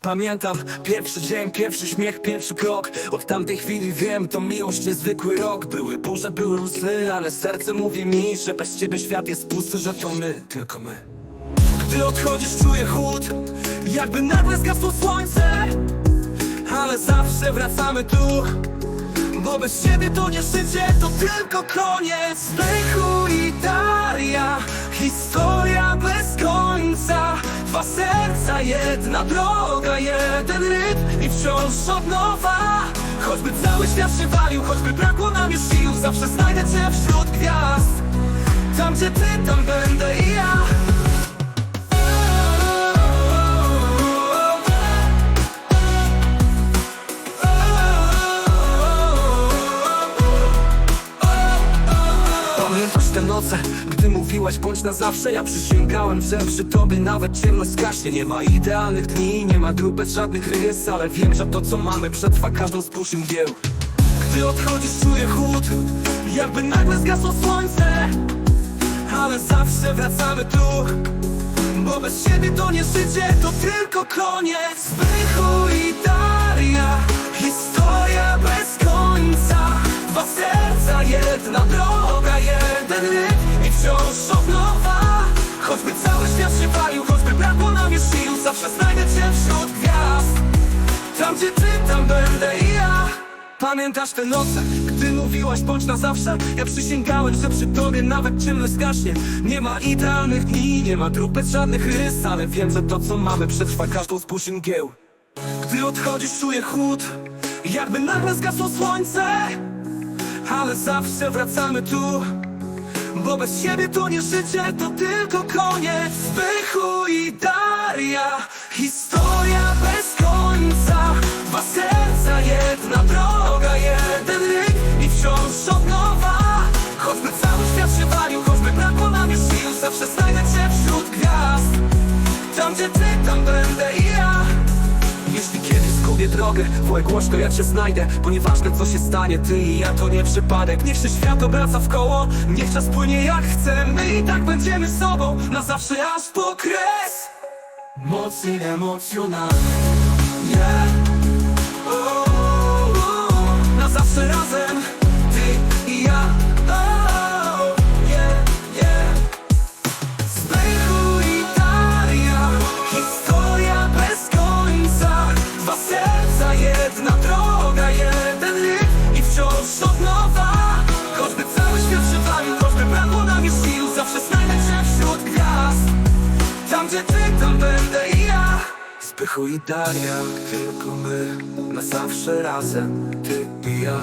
Pamiętam pierwszy dzień, pierwszy śmiech, pierwszy krok. Od tamtej chwili wiem, to miłość, niezwykły rok. Były burze, były łzy, ale serce mówi mi Że bez ciebie świat jest pusty, że to my, tylko my. Gdy odchodzisz czuję chłód Jakby nagle zgasło słońce. Ale zawsze wracamy tu Bo bez ciebie to nie życie, to tylko koniec. Zbychu jedna droga, jeden rytm I wciąż od nowa. Choćby cały świat się walił, choćby brakło nam już sił Zawsze znajdę cię wśród gwiazd. Tam gdzie ty, tam będę i ja Pamiętasz te noce, gdy mówiłaś bądź na zawsze Ja przysięgałem, że przy tobie nawet ciemność zgaśnie Nie ma idealnych dni, nie ma bez żadnych rys Ale wiem, że to co mamy przetrwa każdą z i mgieł Gdy odchodzisz czuję chłód, jakby nagle zgasło słońce. Ale zawsze wracamy tu Bo bez siebie to nie życie, to tylko koniec. Zbychu i Daria się walił, choćby brakło nam już sił Zawsze znajdę cię wśród gwiazd. Tam gdzie ty, tam będę i ja. Pamiętasz te noce, gdy mówiłaś bądź na zawsze. Ja przysięgałem, że przy tobie nawet ciemność zgaśnie. Nie ma idealnych dni, nie ma dróg bez żadnych rys Ale wiem, że to co mamy przetrwa każdą z burz i mgieł Gdy odchodzisz czuję chłód Jakby nagle zgasło słońce. Ale zawsze wracamy tu Bo bez siebie to nie życie, to tylko koniec. Zbychu i Daria Historia bez końca. Dwa serca, jedna droga, jeden rytm I wciąż od nowa. Choćby cały świat się walił, choćby brakło nam już sił Zawsze znajdę cię wśród gwiazd. Tam gdzie ty, tam będę i zgubię drogę, wołaj głośno ja cię znajdę. Bo nieważne co się stanie, ty i ja to nie przypadek. Niech się świat obraca w koło, niech czas płynie jak chce. My i tak będziemy sobą, na zawsze aż po kres. Mocy emocjonalne yeah. Tam będę ja. Zbychu i Daria, tylko my Na zawsze razem, ty i ja